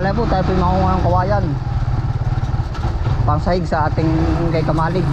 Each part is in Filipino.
Alam po, tayo po yung makunga ng kawayan. Pangsahig sa ating kay Kamalig.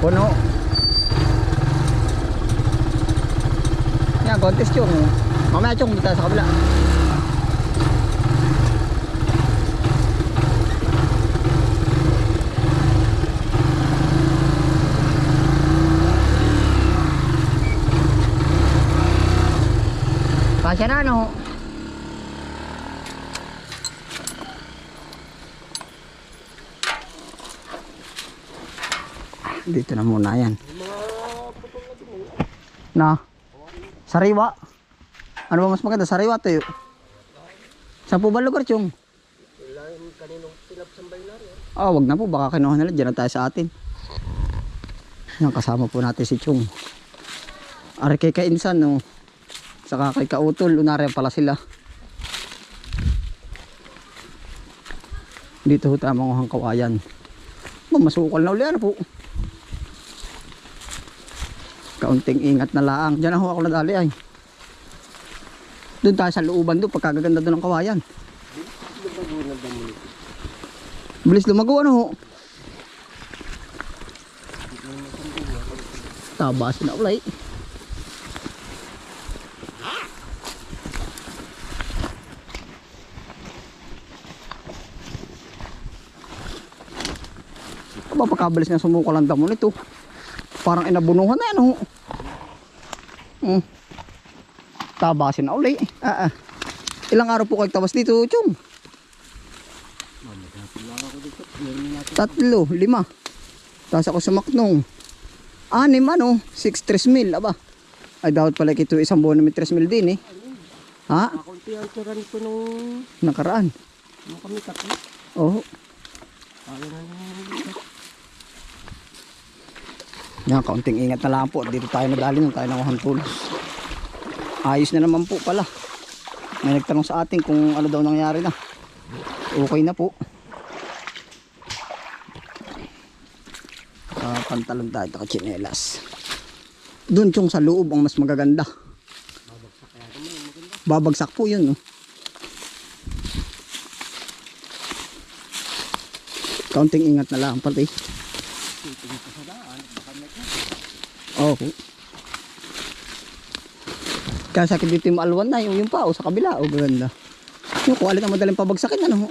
Puno. Yan, contest yung. Mamaya yung dito sa kabila. Kasya na ano? Dito na muna yan. Na? Sariwa. Ano ba mas maganda? Sariwa tayo. Saan po ba lugar, Chong? Ah, wag na po. Baka kinuha nila. Diyan na tayo sa atin. Yan, kasama po natin si Chong. Ari kay Kainsan, no? Saka kay Kautol. Unarya pala sila. Dito ho tayo mga kawayan. Ba, masukal na uli. Ano po? Kaunting ingat na laang. Diyan na ho ako nadali ay. Doon tayo sa looban doon. Pagkagaganda doon ng kawayan. Bilis lumago ano ho. Tabas na ulay. Aba pagkabalis na sumuko lang damo nito. Parang inabunuhan na yan ho. Hmm. Tabasin na uli. Ah, ah. Ilang araw po kayo tabas dito, Chong? Tatlo, lima. Tapos ako sumaknong. Anim ano, 6 3 mil, aba. Ay dapat pala ito isang buwan namin 3 mil din eh. Ha? Kakunti ang tira nito nung Nakaraan. nung kami tatlo. Oo. Na nung Yan, kaunting ingat na lang po. Dito tayo nadali nung tayo nakuhan tulos. Ayos na naman po pala. May nagtanong sa atin kung ano daw nangyari na. Okay na po. Ah, pantalon tayo, taka chinelas. Doon yung sa loob ang mas magaganda. Babagsak po yun. No? Kaunting ingat na lang pati. Oh. Kaya sa akin dito yung maalwan na, yung, yung pa, o sa kabila, o ganda. Yung kung alin ang madaling pabagsakin, ano?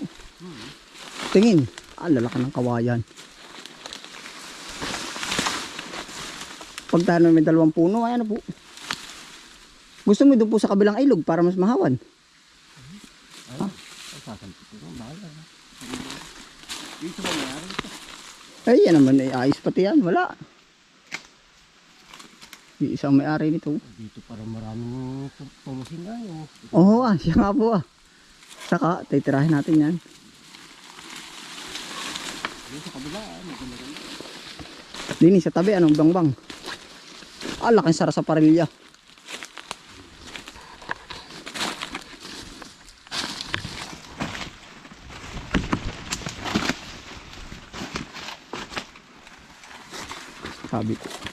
Tingin. Ah, lalaki ng kawayan. Pag tayo may dalawang puno, ay ano po. Gusto mo doon po sa kabilang ilog para mas mahawan. Dito ba mayroon? Ay, yan naman, ay ayos pati yan. Wala. Yung isang may-ari nito. Dito para maraming tumusin na yun. Oo ah, siya nga po ah. Saka, titirahin natin yan. Dito sa kabila, ah, maganda rin. Dini sa tabi, anong bangbang? Ah, laking sara sa parilya. Sabi ko.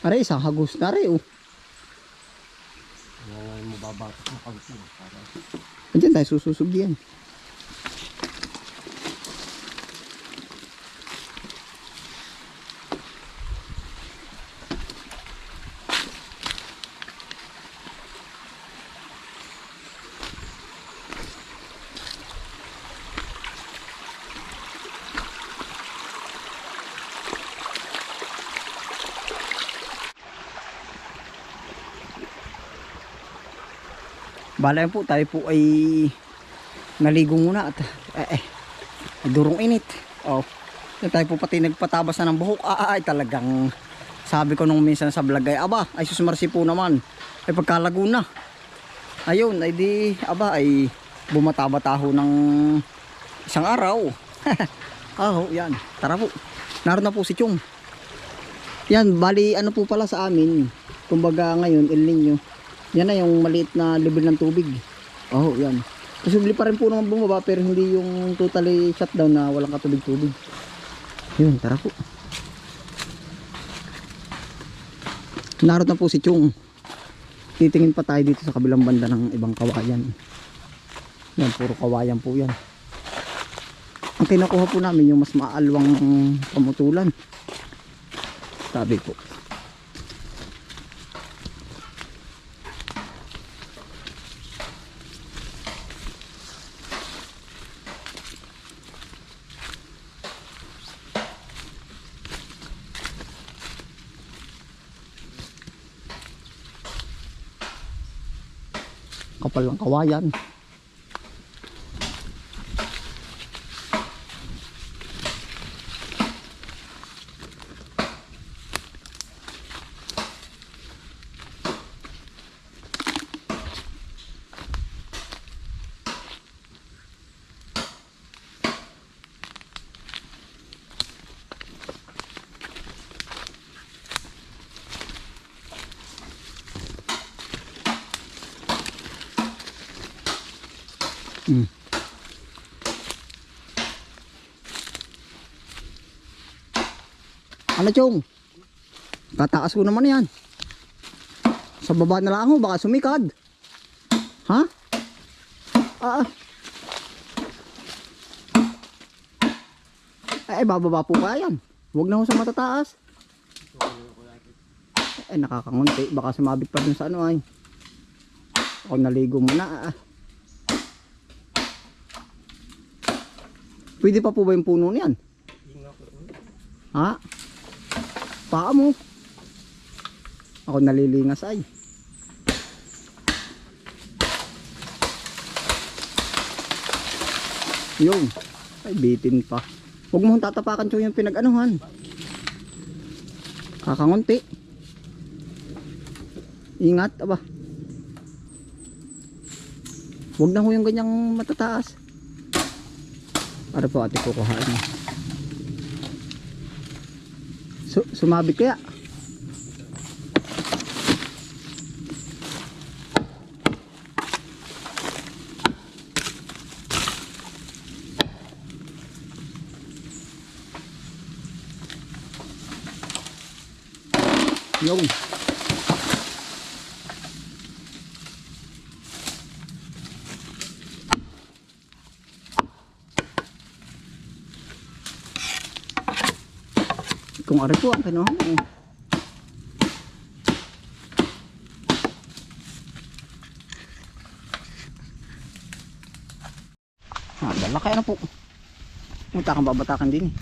Aray, isang hagos na rin oh. Ngayon mababatok na kaunti. Para Andiyan tayo sususog yan. Bala po, tayo po ay naligo muna at eh, eh durong init. Oh. Tayo po pati nagpatabas na ng buhok. Ah, ay talagang sabi ko nung minsan sa vlog ay aba, ay susmarsi po naman. Ay pagkalago na. Ayun, ay di aba ay bumata-bataho ng isang araw. oh, yan. Tara po. Naroon na po si Chong. Yan, bali ano po pala sa amin. Kumbaga ngayon, El Nino. Yan na yung maliit na level ng tubig. Oh, yan. Posible pa rin po naman bumaba pero hindi yung totally shutdown na walang katubig-tubig. Yun, tara po. Naroon na po si Chong. Titingin pa tayo dito sa kabilang banda ng ibang kawayan. Yan, puro kawayan po yan. Ang kinukuha po namin yung mas maalwang pamutulan. Sabi po. Kapal ng kawayan. Ano chong? Tataas ko naman yan. Sa baba na lang ako, baka sumikad. Ha? Ah. ah. Eh, bababa po kaya yan. Huwag na ho sa matataas. Eh, nakakangunti. Baka sumabit pa dun sa ano ay. Ako naligo muna. Ah. Pwede pa po ba yung puno niyan? Ha? Paa mo. Ako nalilingas ay. Yung. Ay, bitin pa. Huwag mo tatapakan to yung pinag-anuhan. Kakangunti. Ingat, aba. Huwag na ho yung ganyang matataas. Para po ate kukuhain. Su sumabit kaya? Yung. Kung ari po ang kinuha mo. Ah, dala kaya na po. Punta kang babatakan din eh.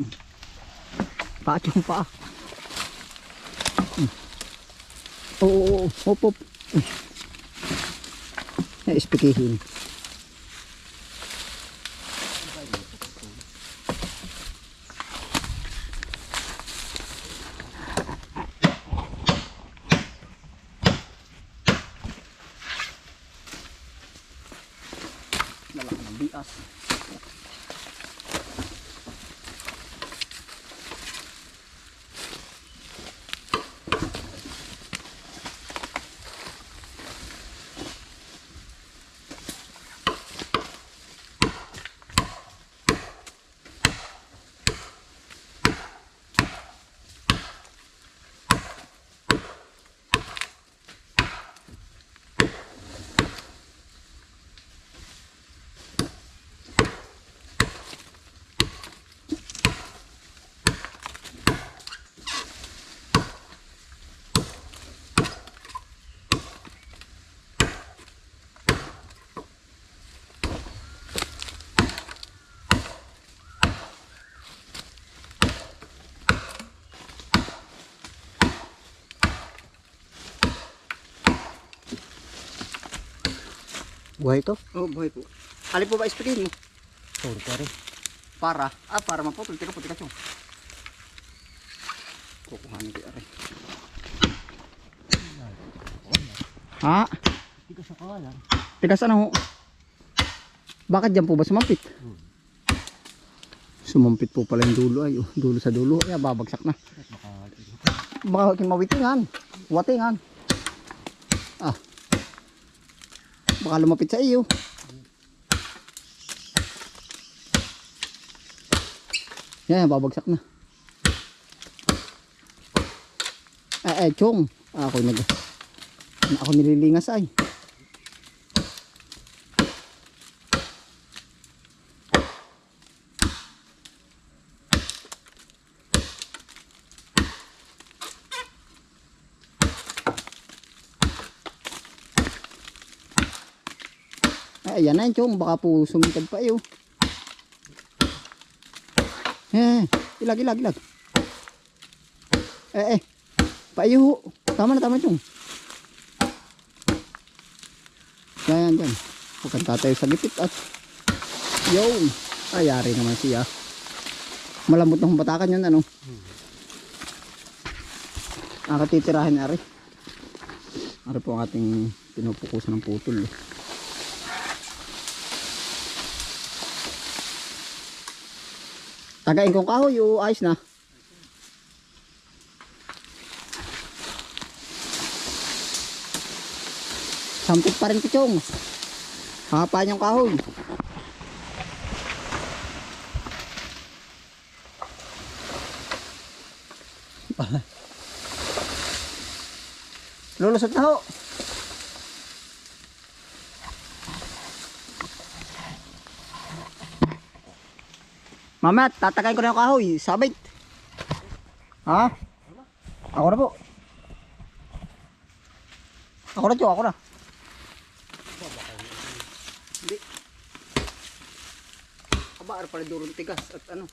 Hmm. Paat yung paa. Hmm. Oo, oo, oo. Hop, hop. Hmm. Eh, Buhay ito? Oo, oh, buhay po. Alin po ba ispikin mo? Sorry, pare. Para? Ah, para maputol. Tika po, tika chong. Kukuhanin ko aray. Ha? Ka sa kawalan. Tigas ano ho? Bakit dyan po ba sumampit? Hmm. Sumampit po pala yung dulo ay. oh, dulo sa dulo. Ay, babagsak na. Baka Baka kimawitingan. Watingan. Ah. Baka lumapit sa iyo. Yan, babagsak na. Eh, eh, chong. Ako nag... Ako nililingas ay. Ayan na yun, chong. Baka po sumintad pa iyo. Eh, ilag, ilag, ilag. Eh, eh. Paiyo ho. Tama na, tama chong. Yan, yan, yan. Huwag tatayo sa gipit at yun. Ayari naman siya. Malambot ng batakan yun, ano? Nakatitirahin, ari. Ari po ang ating pinupukusan ng putol. Eh. Tagain kong kahoy, o ayos na. Sampit pa rin kichong. Hapa niyang kahoy. Lulusot na ho. Mama, tatagay ko na yung kahoy. Sabit. Ha? Ako na po. Ako na, Joe. Ako na. Hindi. Aba, ano pala durong tigas at ano.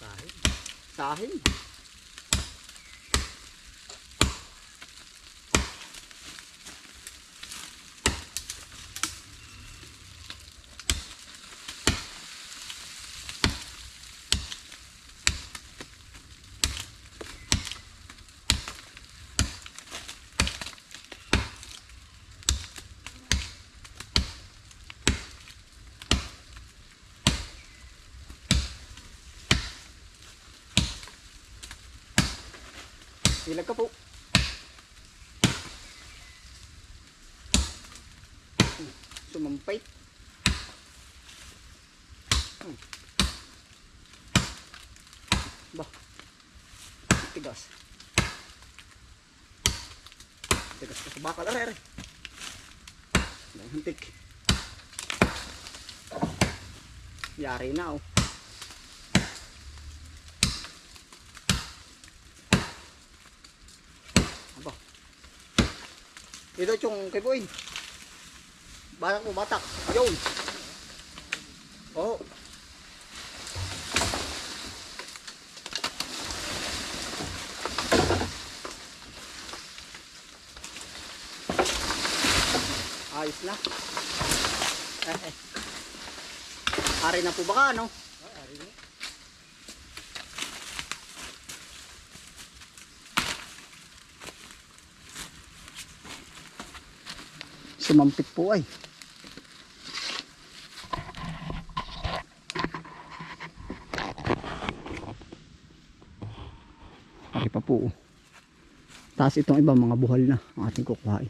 Sahil. Sahil. Ilag ka po. Hmm, Sumampay. Hmm. Ba. Tigas. Tigas ka sa bakal. Aray, aray. Hantik. Yari na oh. Aba. Ito yung kay Boy. Batak mo, batak. Yun. Oo. Ayos na. Eh, eh. Ari na po baka, ano? Sumampit po ay. Ari pa po. oh. Taas itong iba mga buhal na ang ating kukuhain.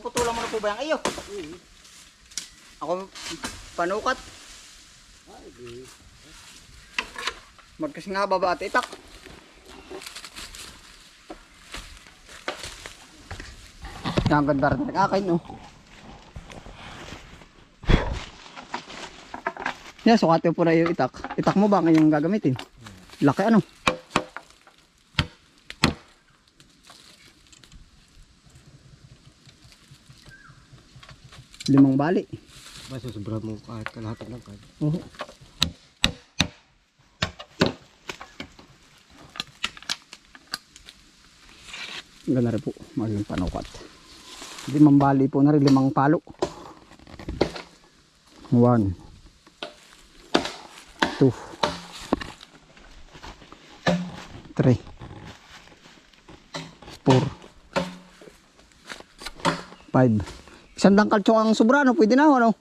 Puputulan mo na po ba yung iyo? Ako panukat. Magkasing haba ba at itak? Ang ganda rin ng akin, no? Yan, sukatin po na yung itak. Itak mo ba ngayong gagamitin? Laki ano? Limang bali. Basta sobra mo kahit kalahatan lang kahit. Oo. Ganda rin po, maging panukat. Limang bali po na rin, limang palo. One. Two. Three. Four. Five. Isang dangkal ang sobrano, pwede na ho, ano?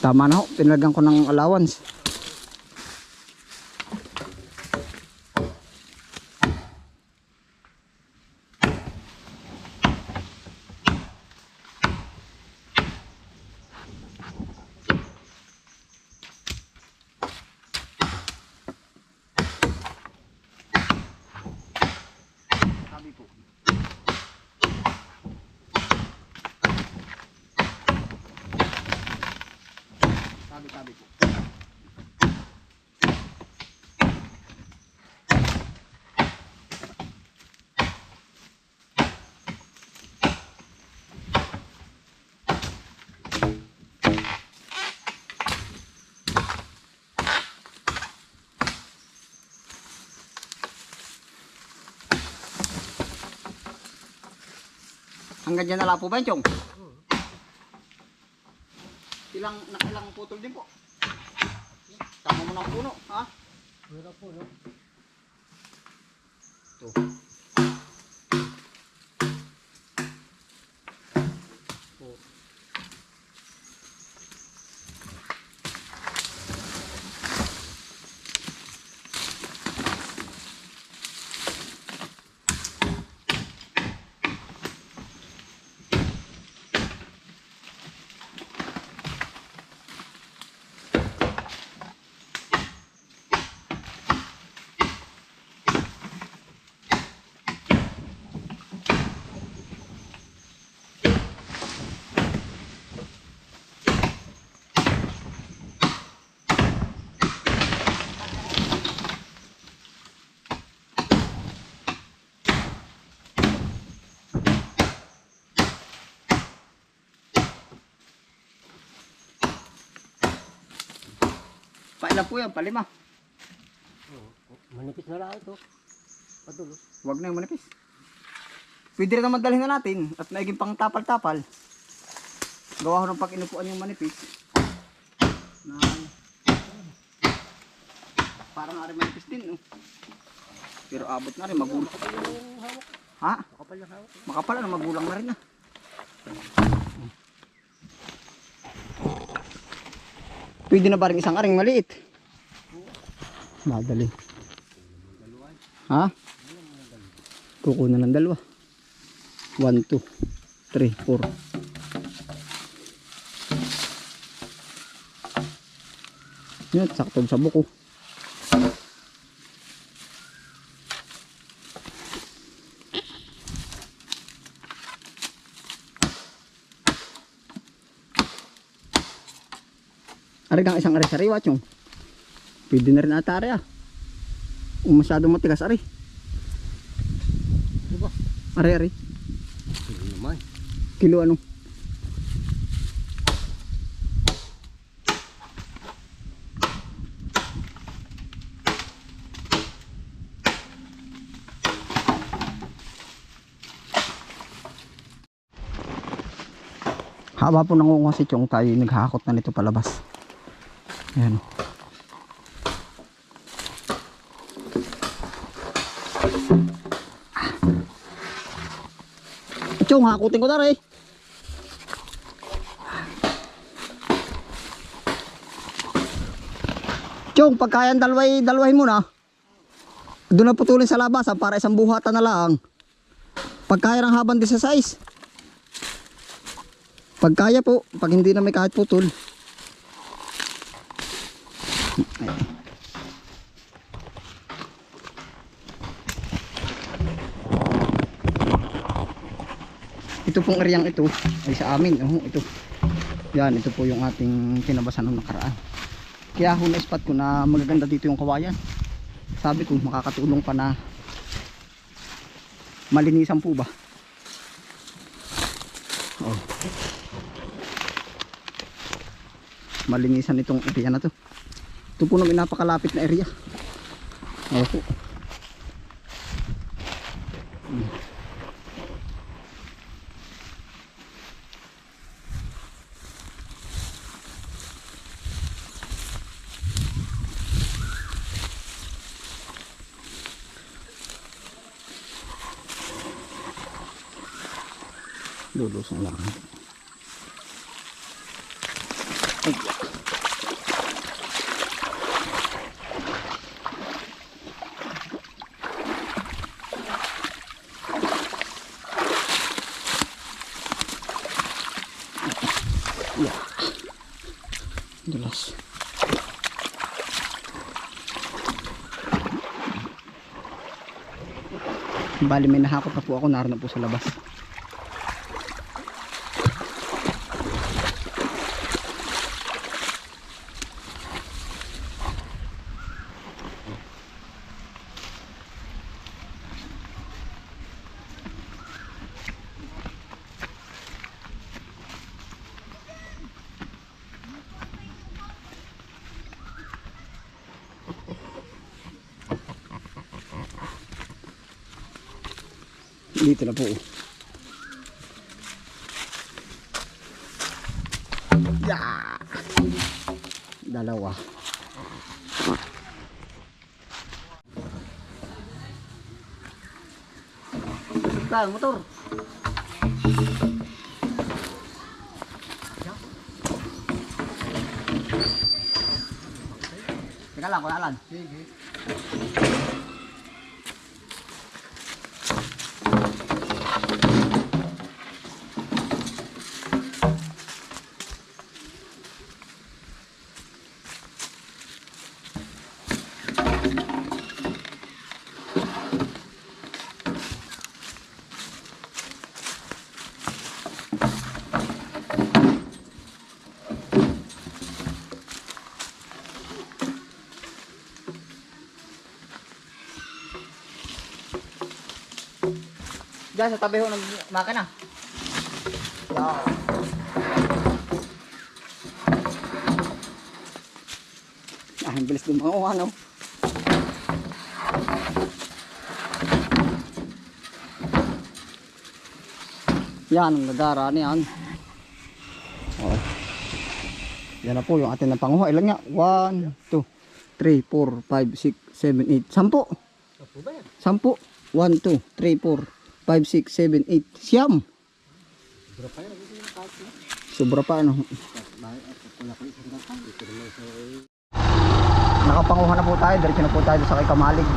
Tama na ho, pinagyan ko ng allowance. Hanggang dyan na lang po ba yun, Chong? Ilang, ilang putol din po? Tama mo ng puno, ha? Wala po, no? Ito. Pailan po yan, palima. Manipis na lang ito. Padulo. Huwag na yung manipis. Pwede rin naman dalhin na natin at maiging pang tapal-tapal. Gawa ko ng pag inupuan yung manipis. Na, parang ari manipis din. Oh. Pero abot na rin, magulang. Ha? Makapal yung hawak. Makapal na, magulang na rin na. Pwede na ba rin isang aring maliit? Madali. Ha? Kukunan ng dalawa. 1, 2, 3, 4. Yan, sakto sa buko. isang ari sariwa chong. Pwede na rin ata ari ah. Kung matigas ari. Diba? ari ari. Kilo ano? Haba po nangunguha si Chong. Tayo naghahakot na nito palabas. Ayan o. Chong, hakutin ko na rin. Chong, pagkayan dalaway, dalawahin mo na. Doon na putulin sa labasan para isang buhatan na lang. Pagkaya ng haban din sa size. Pagkaya po, pag hindi na may kahit putol. Ito pong areang ito ay sa amin. Oh, ito. Yan, ito po yung ating kinabasan ng nakaraan. Kaya ho na-spot ko na magaganda dito yung kawayan. Sabi ko makakatulong pa na malinisan po ba. Oh. Malinisan itong area na to. Ito po namin napakalapit na area. Oh, po. Lulusong lang. Ay. Yeah. Dulas. Bali may nahakot na po ako naroon na po sa labas. Dito na po. Dalawa. Kaya motor. Teka lang, wala lang. Sige. Diyan sa tabi ho ng makina. Wow. Ah, ang bilis din mga ano. Yan, ang gagara niyan. Oh. Yan na po yung atin na panguha. Ilan nga? 1, 2, 3, 4, 5, 6, 7, 8. Sampo. Apo ba yan? Sampu. 1, 2, 3, 4, 5, 6, 7, 8. Siyam. Sobra pa ano. Nakapanguha na po tayo. Diretso na po tayo sa kay Kamalig.